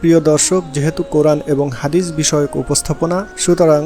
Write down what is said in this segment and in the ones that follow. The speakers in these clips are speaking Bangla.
প্রিয় দর্শক, যেহেতু কোরআন এবং হাদিস বিষয়ক উপস্থাপনা, সুতরাং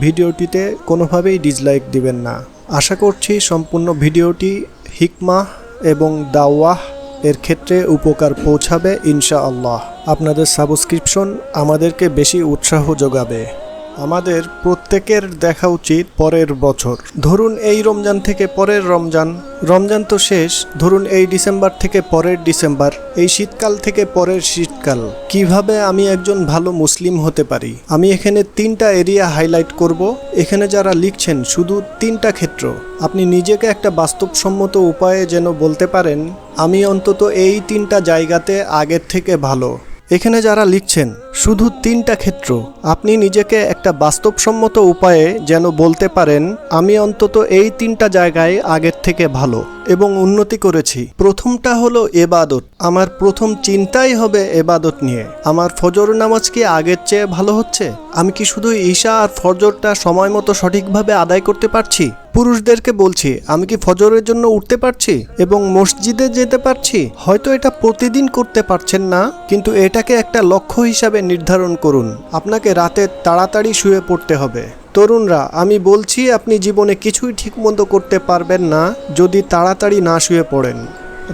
ভিডিওটিতে কোনোভাবেই ডিসলাইক দিবেন না। আশা করছি সম্পূর্ণ ভিডিওটি হিকমাহ এবং দাওয়াহ এর ক্ষেত্রে উপকার পৌঁছাবে ইনশাআল্লাহ। আপনাদের সাবস্ক্রিপশন আমাদেরকে বেশি উৎসাহ যোগাবে। আমাদের প্রত্যেকের দেখা উচিত পরের বছর। ধরুন এই রমজান থেকে পরের রমজান। রমজান তো শেষ। ধরুন এই ডিসেম্বর থেকে পরের ডিসেম্বর। এই শীতকাল থেকে পরের শীতকাল। কীভাবে আমি একজন ভালো মুসলিম হতে পারি? আমি এখানে তিনটা এরিয়া হাইলাইট করব। এখানে যারা লিখছেন, শুধু তিনটা ক্ষেত্র। আপনি নিজেকে একটা বাস্তবসম্মত উপায়ে যেন বলতে পারেন, আমি অন্তত এই তিনটা জায়গাতে আগের থেকে ভালো। এখানে যারা লিখছেন শুধু তিনটা ক্ষেত্র। আপনি নিজেকে একটা বাস্তবসম্মত উপায়ে যেন বলতে পারেন, আমি অন্তত এই তিনটা জায়গায় আগের থেকে ভালো এবং উন্নতি করেছি। প্রথমটা হলো এবাদত। আমার প্রথম চিন্তাই হবে এবাদত নিয়ে। আমার ফজর নামাজ কি আগের চেয়ে ভালো হচ্ছে? আমি কি শুধু ঈশা আর ফজরটা সময় মতো সঠিকভাবে আদায় করতে পারছি? পুরুষদেরকে বলছি, আমি কি ফজরের জন্য উঠতে পারছি এবং মসজিদে যেতে পারছি? হয়তো এটা প্রতিদিন করতে পারছেন না, কিন্তু এটাকে একটা লক্ষ্য হিসাবে নির্ধারণ করুন। আপনাকে রাতে তাড়াতাড়ি শুয়ে পড়তে হবে। তরুণরা, আমি বলছি আপনি জীবনে কিছুই ঠিকমতো করতে পারবেন না যদি তাড়াতাড়ি না শুয়ে পড়েন।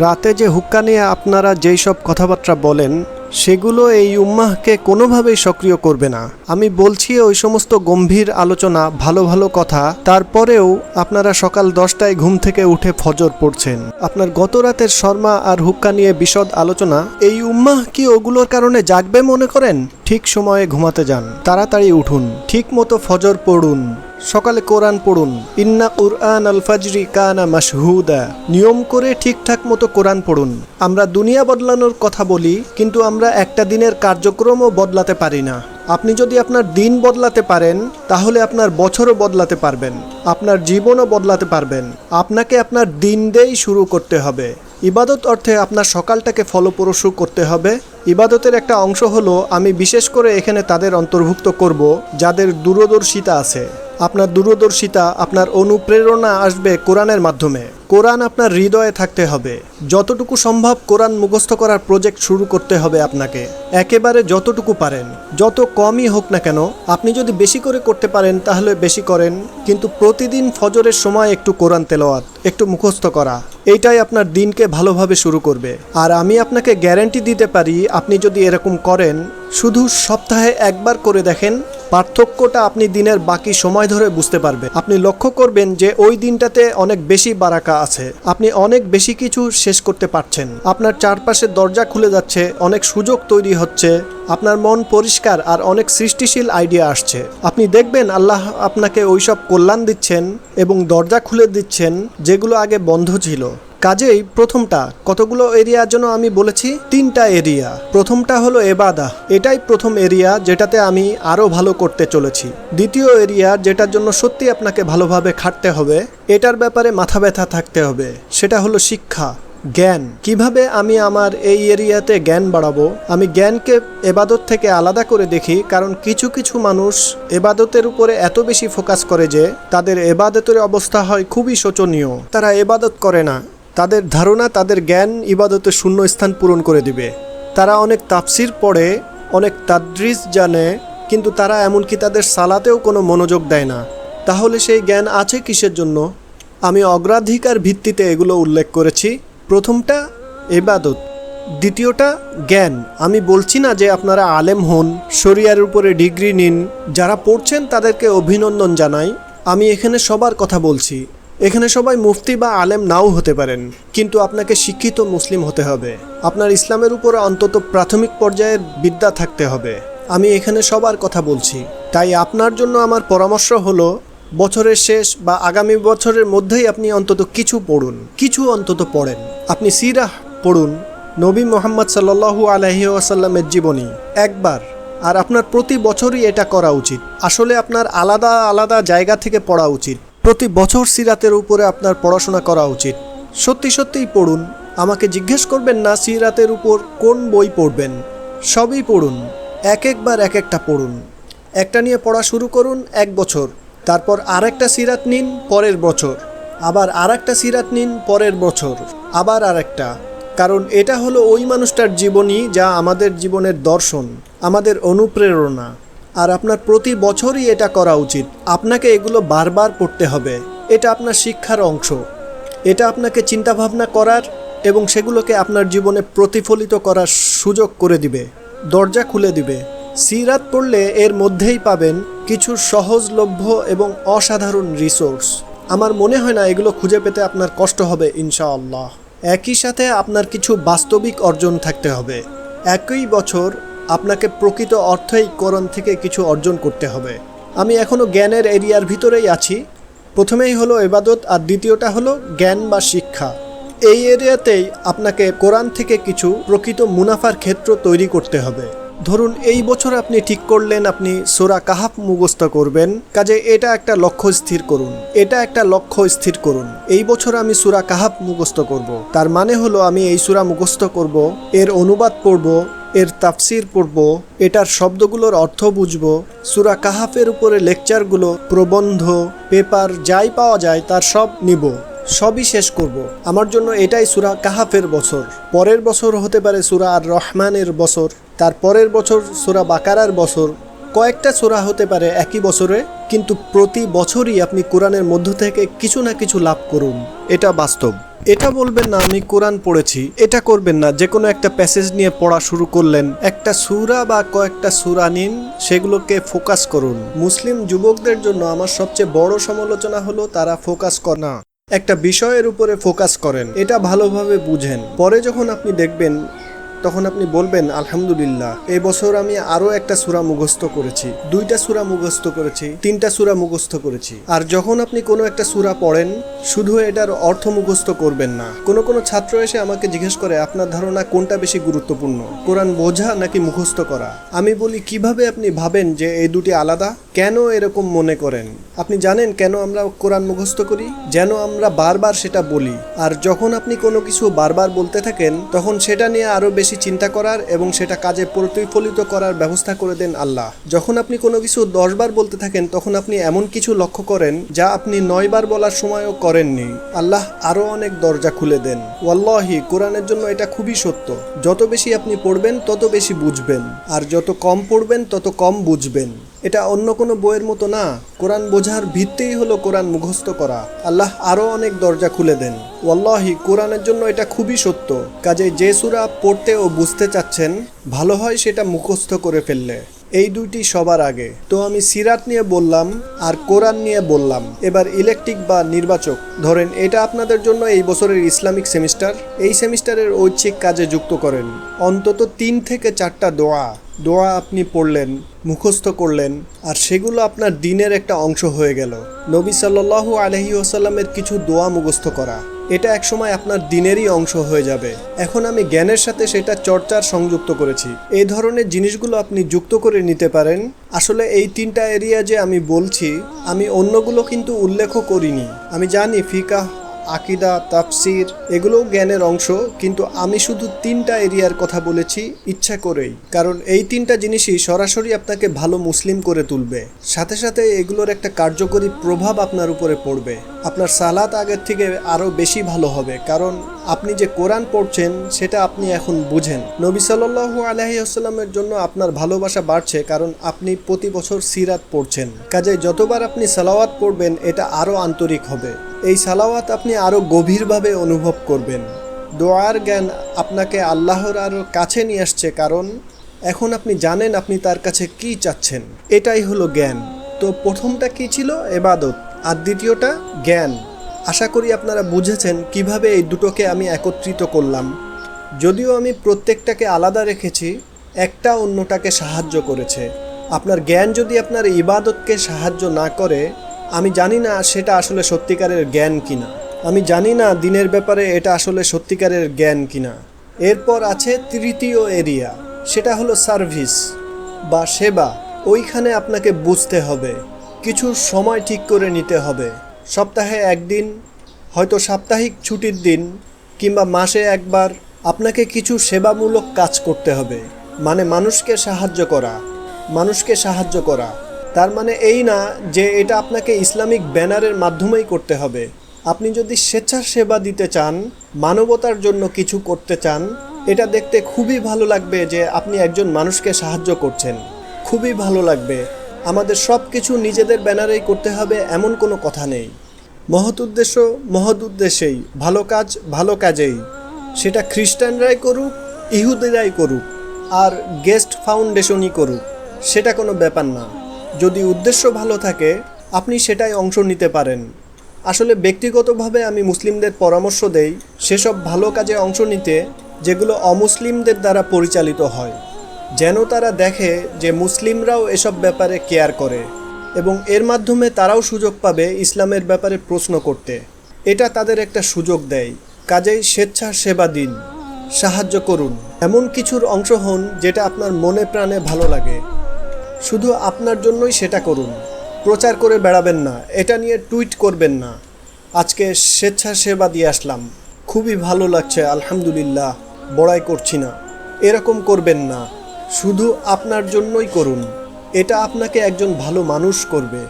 রাতে যে হুক্কা নিয়ে আপনারা যেই সব কথাবার্তা বলেন সেগুলো এই উম্মাহকে কোনোভাবেই সক্রিয় করবে না। আমি বলছি ওই সমস্ত গম্ভীর আলোচনা, ভালো ভালো কথা। তারপরেও আপনারা সকাল দশটায় ঘুম থেকে উঠে ফজর পড়ছেন। আপনার গত রাতের শর্মা আর হুক্কা নিয়ে বিশদ আলোচনা। এই উম্মাহ কি ওগুলোর কারণে জাগবে মনে করেন? ঠিক সময়ে ঘুমাতে যান। তাড়াতাড়ি উঠুন। ঠিক মতো ফজর পড়ুন। সকালে কোরআন পড়ুন। ইন্না কুরআন আল ফাজরি কানা মাসহুদা নিয়ম করে ঠিকঠাক মতো কোরআন পড়ুন। আমরা দুনিয়া বদলানোর কথা বলি, কিন্তু আমরা একটা দিনের কার্যক্রমও বদলাতে পারি না। আপনি যদি আপনার দিন বদলাতে পারেন, তাহলে আপনার বছরও বদলাতে পারবেন। আপনার জীবনও বদলাতে পারবেন। আপনাকে আপনার দিন দিয়েই শুরু করতে হবে। ইবাদত অর্থে আপনার সকালটাকে ফলপ্রসূ করতে হবে। ইবাদতের একটা অংশ হলো, আমি বিশেষ করে এখানে তাদের অন্তর্ভুক্ত করব, যাদের দূরদর্শিতা আছে। আপনার দূরদর্শিতা, আপনার অনুপ্রেরণা আসবে কোরআনের মাধ্যমে। কোরআন আপনার হৃদয়ে থাকতে হবে। যতটুকু সম্ভব কোরআন মুখস্থ করার প্রজেক্ট শুরু করতে হবে আপনাকে। একেবারে যতটুকু পারেন। যত কমই হোক না কেন, আপনি যদি বেশি করে করতে পারেন তাহলে বেশি করেন, কিন্তু প্রতিদিন ফজরের সময় একটু কোরআন তেলাওয়াত, একটু মুখস্থ করা, এইটাই আপনার দিনকে ভালোভাবে শুরু করবে। আর আমি আপনাকে গ্যারান্টি দিতে পারি, আপনি যদি এরকম করেন, শুধু সপ্তাহে একবার করে দেখেন পার্থক্যটা আপনি দিনের বাকি সময় ধরে বুঝতে পারবেন। আপনি লক্ষ্য করবেন যে ওই দিনটাতে অনেক বেশি বারাকা আছে। আপনি অনেক বেশি কিছু শেষ করতে পারছেন। আপনার চারপাশে দরজা খুলে যাচ্ছে, অনেক সুযোগ তৈরি হচ্ছে, আপনার মন পরিষ্কার আর অনেক সৃষ্টিশীল আইডিয়া আসছে। আপনি দেখবেন আল্লাহ আপনাকে ওইসব কল্যাণ দিচ্ছেন এবং দরজা খুলে দিচ্ছেন যেগুলো আগে বন্ধ ছিল। কাজেই প্রথমটা, কতগুলো এরিয়ার জন্য আমি বলেছি? তিনটা এরিয়া। প্রথমটা হলো এবাদা। এটাই প্রথম এরিয়া যেটাতে আমি আরও ভালো করতে চলেছি। দ্বিতীয় এরিয়া যেটার জন্য সত্যি আপনাকে ভালোভাবে খাটতে হবে, এটার ব্যাপারে মাথা ব্যথা থাকতে হবে। সেটা হলো শিক্ষা, জ্ঞান। কীভাবে আমি আমার এই এরিয়াতে জ্ঞান বাড়াবো? আমি জ্ঞানকে এবাদত থেকে আলাদা করে দেখি, কারণ কিছু কিছু মানুষ এবাদতের উপরে এত বেশি ফোকাস করে যে তাদের এবাদতের অবস্থা হয় খুবই শোচনীয়। তারা এবাদত করে না। তাদের ধারণা তাদের জ্ঞান ইবাদতে শূন্য স্থান পূরণ করে দিবে। তারা অনেক তাফসির পড়ে, অনেক তাদ্রিস জানে, কিন্তু তারা এমনকি তাদের সালাতেও কোনো মনোযোগ দেয় না। তাহলে সেই জ্ঞান আছে কিসের জন্য? আমি অগ্রাধিকার ভিত্তিতে এগুলো উল্লেখ করেছি। প্রথমটা এবাদত দ্বিতীয়টা, জ্ঞান। আমি বলছি না যে আপনারা আলেম হন, শরিয়ার উপরে ডিগ্রি নিন, যারা পড়ছেন তাদেরকে অভিনন্দন জানাই। আমি এখানে সবার কথা বলছি। এখানে সবাই মুফতি বা আলেম নাও হতে পারেন, কিন্তু আপনাকে শিক্ষিত মুসলিম হতে হবে। আপনার ইসলামের উপরে অন্তত প্রাথমিক পর্যায়ের বিদ্যা থাকতে হবে। আমি এখানে সবার কথা বলছি। তাই আপনার জন্য আমার পরামর্শ হলো, বছরের শেষ বা আগামী বছরের মধ্যেই আপনি অন্তত কিছু পড়ুন, কিছু অন্তত পড়েন। আপনি সিরাহ পড়ুন, নবী মোহাম্মদ সাল্লু আলহি আসাল্লামের জীবনী, একবার। আর আপনার প্রতি বছরই এটা করা উচিত। আসলে আপনার আলাদা আলাদা জায়গা থেকে পড়া উচিত। প্রতি বছর সিরাতের উপরে আপনার পড়াশোনা করা উচিত। সত্যি সত্যিই পড়ুন। আমাকে জিজ্ঞেস করবেন না সিরাতের উপর কোন বই পড়বেন। সবই পড়ুন। এক একবার এক একটা পড়ুন। একটা নিয়ে পড়া শুরু করুন এক বছর। তারপর আরেকটা সিরাত নিন পরের বছর। আবার আরেকটা সিরাত নিন পরের বছর। আবার আরেকটা। কারণ এটা হলো ওই মানুষটার জীবনী যা আমাদের জীবনের দর্শন, আমাদের অনুপ্রেরণা। আর আপনার প্রতি বছরই এটা করা উচিত। আপনাকে এগুলো বারবার পড়তে হবে। এটা আপনার শিক্ষার অংশ। এটা আপনাকে চিন্তাভাবনা করার এবং সেগুলোকে আপনার জীবনে প্রতিফলিত করার সুযোগ করে দিবে। দরজা খুলে দিবে। সিরাত পড়লে এর মধ্যেই পাবেন কিছু সহজলভ্য এবং অসাধারণ রিসোর্স আমার মনে হয় না এগুলো খুঁজে পেতে আপনার কষ্ট হবে, ইনশাআল্লাহ। একই সাথে আপনার কিছু বাস্তবিক অর্জন থাকতে হবে। একই বছর আপনাকে প্রকৃত অর্থেই করণ থেকে কিছু অর্জন করতে হবে। আমি এখনও জ্ঞানের এরিয়ার ভিতরেই আছি। প্রথমেই হলো এবাদত, আর দ্বিতীয়টা হলো জ্ঞান বা শিক্ষা। এই এরিয়াতেই আপনাকে কোরআন থেকে কিছু প্রকৃত মুনাফার ক্ষেত্র তৈরি করতে হবে। ধরুন, এই বছর আপনি ঠিক করলেন, আপনি সোরা কাহাফ মুখস্থ করবেন। কাজে এটা একটা লক্ষ্য স্থির করুন। এটা একটা লক্ষ্য স্থির করুন। এই বছর আমি সুরা কাহাফ মুখস্থ করব। তার মানে হলো আমি এই সুরা মুখস্থ করব, এর অনুবাদ পড়ব এর তাফসির পড়ব, এটার শব্দগুলোর অর্থ বুঝব, সুরা কাহাফের উপরে লেকচারগুলো প্রবন্ধ, পেপার যাই পাওয়া যায় তার সব নিব, সবই শেষ করব। আমার জন্য এটাই সুরা কাহাফের বছর। পরের বছর হতে পারে সুরা আর রহমানের বছর, তার পরের বছর সুরা বাকারার বছর কয়েকটা সুরা হতে পারে একই বছরে, কিন্তু প্রতি বছরই আপনি কোরআনের মধ্য থেকে কিছু না কিছু লাভ করুন। এটা বাস্তব। এটা বলবেন না, আমি কোরআন পড়েছি। এটা করবেন না। যে কোনো একটা প্যাসেজ নিয়ে পড়া শুরু করলেন, একটা সুরা বা কয়েকটা সুরা নিন, সেগুলোকে ফোকাস করুন। মুসলিম যুবকদের জন্য আমার সবচেয়ে বড় সমালোচনা হলো, তারা ফোকাস করে না। একটা বিষয়ের উপরে ফোকাস করেন। এটা ভালোভাবে বুঝেন। পরে যখন আপনি দেখবেন তখন আপনি বলবেন, আলহামদুলিল্লাহ, এই বছর আমি আরও একটা সুরা মুখস্থ করেছি। দুইটা সুরা মুখস্থ করেছি, তিনটা সুরা মুখস্থ করেছি। আর যখন আপনি কোনো একটা সুরা পড়েন, শুধু এটার অর্থ মুখস্থ করবেন না। কোনো কোনো ছাত্র এসে আমাকে জিজ্ঞেস করে, আপনার ধারণা কোনটা বেশি গুরুত্বপূর্ণ? কোরআন বোঝা নাকি মুখস্থ করা? আমি বলি, কীভাবে আপনি ভাবেন যে এই দুটি আলাদা? কেন এরকম মনে করেন? আপনি জানেন কেন আমরা কোরআন মুখস্থ করি? যেন আমরা বারবার সেটা বলি। আর যখন আপনি কোনো কিছু বারবার বলতে থাকেন, তখন সেটা নিয়ে আরও বেশি চিন্তা করার এবং সেটা কাজে প্রতিফলিত করার ব্যবস্থা করে দেন আল্লাহ। যখন আপনি কোনো কিছু দশবার বলতে থাকেন, তখন আপনি এমন কিছু লক্ষ্য করেন যা আপনি নয়বার বলার সময়ও করেননি। আল্লাহ আরও অনেক দরজা খুলে দেন। ওয়াল্লাহি, কোরআনের জন্য এটা খুবই সত্য। যত বেশি আপনি পড়বেন, তত বেশি বুঝবেন। আর যত কম পড়বেন, তত কম বুঝবেন। এটা অন্য কোনো বইয়ের মতো না। কোরআন বোঝার ভিত্তিই হলো কোরআন মুখস্থ করা। আল্লাহ আরও অনেক দরজা খুলে দেন। ওয়াল্লাহি, কোরআনের জন্য এটা খুবই সত্য। কাজে যে সুরা পড়তে ও বুঝতে চাচ্ছেন, ভালো হয় সেটা মুখস্থ করে ফেললে। এই দুইটি সবার আগে। তো আমি সিরাত নিয়ে বললাম, আর কোরআন নিয়ে বললাম। এবার ইলেকট্রিক বা নির্বাচক। ধরেন এটা আপনাদের জন্য এই বছরের ইসলামিক সেমিস্টার। এই সেমিস্টারের ঐচ্ছিক কাজে যুক্ত করেন। অন্তত তিন থেকে চারটা দোয়া। দোয়া আপনি পড়লেন মুখস্থ করলেন, আর সেগুলো আপনার দিনের একটা অংশ হয়ে গেল। নবী সাল্লু আলহি ওসাল্লামের কিছু দোয়া মুখস্থ করা। এটা একসময় আপনার দিনেরই অংশ হয়ে যাবে। এখন আমি জ্ঞানের সাথে সেটা চর্চার সংযুক্ত করেছি। এই ধরনের জিনিসগুলো আপনি যুক্ত করে নিতে পারেন। আসলে এই তিনটা এরিয়া যে আমি বলছি, আমি অন্যগুলো কিন্তু উল্লেখও করিনি। আমি জানি ফিকা আকিদা, তাফসির এগুলোও জ্ঞানের অংশ, কিন্তু আমি শুধু তিনটা এরিয়ার কথা বলেছি, ইচ্ছা করেই। কারণ এই তিনটা জিনিসই সরাসরি আপনাকে ভালো মুসলিম করে তুলবে। সাথে সাথে এগুলোর একটা কার্যকরী প্রভাব আপনার উপরে পড়বে। আপনার সালাত আগের থেকে আরও বেশি ভালো হবে, কারণ আপনি যে কোরআন পড়ছেন, সেটা আপনি এখন বুঝেন। নবী সাল্লু আলহি আসসালামের জন্য আপনার ভালোবাসা বাড়ছে, কারণ আপনি প্রতি বছর সিরাত পড়ছেন। কাজে যতবার আপনি সালাওয়াত পড়বেন, এটা আরও আন্তরিক হবে। এই সালাওয়াত আপনি আরও গভীরভাবে অনুভব করবেন। দোয়ার জ্ঞান আপনাকে আল্লাহর আরও কাছে নিয়ে আসছে কারণ এখন আপনি জানেন আপনি তার কাছে কি চাচ্ছেন। এটাই হলো জ্ঞান। তো প্রথমটা কি ছিল? এবাদত। আর দ্বিতীয়টা, জ্ঞান। আশা করি আপনারা বুঝেছেন কীভাবে এই দুটোকে আমি একত্রিত করলাম। যদিও আমি প্রত্যেকটাকে আলাদা রেখেছি, একটা অন্যটাকে সাহায্য করেছে। আপনার জ্ঞান যদি আপনার ইবাদতকে সাহায্য না করে আমি জানি না সেটা আসলে সত্যিকারের জ্ঞান কিনা। আমি জানি না দিনের ব্যাপারে এটা আসলে সত্যিকারের জ্ঞান কিনা। এরপর আছে তৃতীয় এরিয়া, সেটা হলো সার্ভিস বা সেবা। ওইখানে আপনাকে বুঝতে হবে, কিছু সময় ঠিক করে নিতে হবে। সপ্তাহে একদিন, হয়তো সাপ্তাহিক ছুটির দিন, কিংবা মাসে একবার আপনাকে কিছু সেবামূলক কাজ করতে হবে। মানে মানুষকে সাহায্য করা, মানুষকে সাহায্য করা। তার মানে এই না যে এটা আপনাকে ইসলামিক ব্যানারের মাধ্যমেই করতে হবে। আপনি যদি স্বেচ্ছাসেবা দিতে চান, মানবতার জন্য কিছু করতে চান, এটা দেখতে খুবই ভালো লাগবে যে আপনি একজন মানুষকে সাহায্য করছেন। খুবই ভালো লাগবে। আমাদের সব কিছু নিজেদের ব্যানারেই করতে হবে এমন কোনো কথা নেই। মহৎ উদ্দেশ্য মহৎ উদ্দেশ্যেই, ভালো কাজ ভালো কাজেই। সেটা খ্রিস্টানরাই করুক, ইহুদিরাই করুক, আর গেস্ট ফাউন্ডেশনই করুক, সেটা কোনো ব্যাপার না। যদি উদ্দেশ্য ভালো থাকে, আপনি সেটাই অংশ নিতে পারেন। আসলে ব্যক্তিগতভাবে আমি মুসলিমদের পরামর্শ দেই, সেসব ভালো কাজে অংশ নিতে, যেগুলো অমুসলিমদের দ্বারা পরিচালিত হয়। যেন তারা দেখে যে মুসলিমরাও এসব ব্যাপারে কেয়ার করে এবং এর মাধ্যমে তারাও সুযোগ পাবে ইসলামের ব্যাপারে প্রশ্ন করতে। এটা তাদের একটা সুযোগ দেয়। কাজেই স্বেচ্ছা সেবা দিন, সাহায্য করুন। এমন কিছুর অংশ হন যেটা আপনার মনে প্রাণে ভালো লাগে। শুধু আপনার জন্যই সেটা করুন। প্রচার করে বেড়াবেন না, এটা নিয়ে টুইট করবেন না। আজকে স্বেচ্ছাসেবা দিয়ে আসলাম। খুবই ভালো লাগছে, আলহামদুলিল্লাহ, বড়াই করছি না। এরকম করবেন না, শুধু আপনার জন্যই করুন। এটা আপনাকে একজন ভালো মানুষ করবে।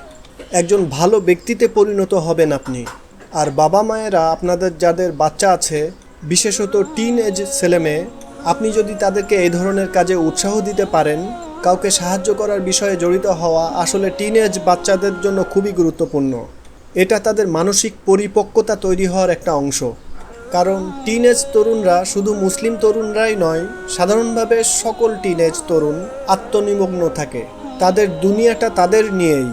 একজন ভালো ব্যক্তিতে পরিণত হবেন আপনি। আর বাবা মায়েরা, আপনাদের যাদের বাচ্চা আছে, বিশেষত টিন এজ ছেলেমেয়ে, আপনি যদি তাদেরকে এই ধরনের কাজে উৎসাহ দিতে পারেন কাউকে সাহায্য করার বিষয়ে জড়িত হওয়া আসলে টিনেজ বাচ্চাদের জন্য খুবই গুরুত্বপূর্ণ। এটা তাদের মানসিক পরিপক্কতা তৈরি হওয়ার একটা অংশ। কারণ টিনেজ তরুণরা শুধু মুসলিম তরুণরাই নয়, সাধারণভাবে সকল টিনেজ তরুণ আত্মনিমগ্ন থাকে। তাদের দুনিয়াটা তাদের নিয়েই।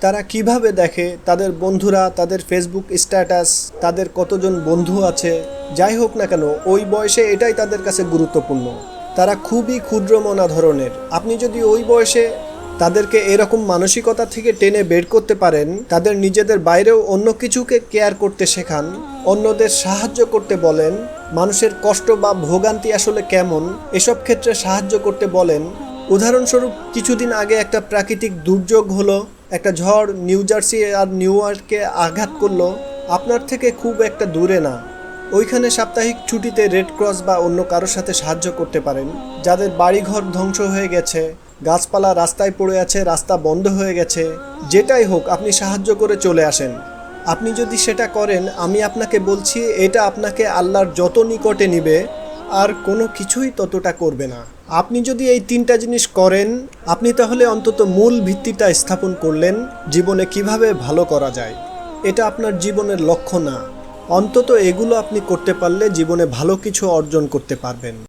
তারা কীভাবে দেখে, তাদের বন্ধুরা, তাদের ফেসবুক স্ট্যাটাস তাদের কতজন বন্ধু আছে, যাই হোক না কেন, ওই বয়সে এটাই তাদের কাছে গুরুত্বপূর্ণ। তারা খুবই ক্ষুদ্রমনা ধরনের। আপনি যদি ওই বয়সে তাদেরকে এরকম মানসিকতা থেকে টেনে বের করতে পারেন, তাদের নিজেদের বাইরেও অন্য কিছুকে কেয়ার করতে শেখান, অন্যদের সাহায্য করতে বলেন, মানুষের কষ্ট বা ভোগান্তি আসলে কেমন, এসব ক্ষেত্রে সাহায্য করতে বলেন। উদাহরণস্বরূপ, কিছুদিন আগে একটা প্রাকৃতিক দুর্যোগ হলো, একটা ঝড় নিউ জার্সি আর নিউ ইয়র্কে আঘাত করল। আপনার থেকে খুব একটা দূরে না। ওইখানে সাপ্তাহিক ছুটিতে রেড ক্রস বা অন্য কারোর সাথে সাহায্য করতে পারেন। যাদের বাড়িঘর ধ্বংস হয়ে গেছে, গাছপালা রাস্তায় পড়ে আছে, রাস্তা বন্ধ হয়ে গেছে, যেটাই হোক, আপনি সাহায্য করে চলে আসেন। আপনি যদি সেটা করেন, আমি আপনাকে বলছি, এটা আপনাকে আল্লাহর যত নিকটে নিবে, আর কোনো কিছুই ততটা করবে না। আপনি যদি এই তিনটা জিনিস করেন, আপনি তাহলে অন্তত মূল ভিত্তিটা স্থাপন করলেন, জীবনে কীভাবে ভালো করা যায়। এটা আপনার জীবনের লক্ষ্য না। অন্তত এগুলো আপনি করতে পারলে জীবনে ভালো কিছু অর্জন করতে পারবেন।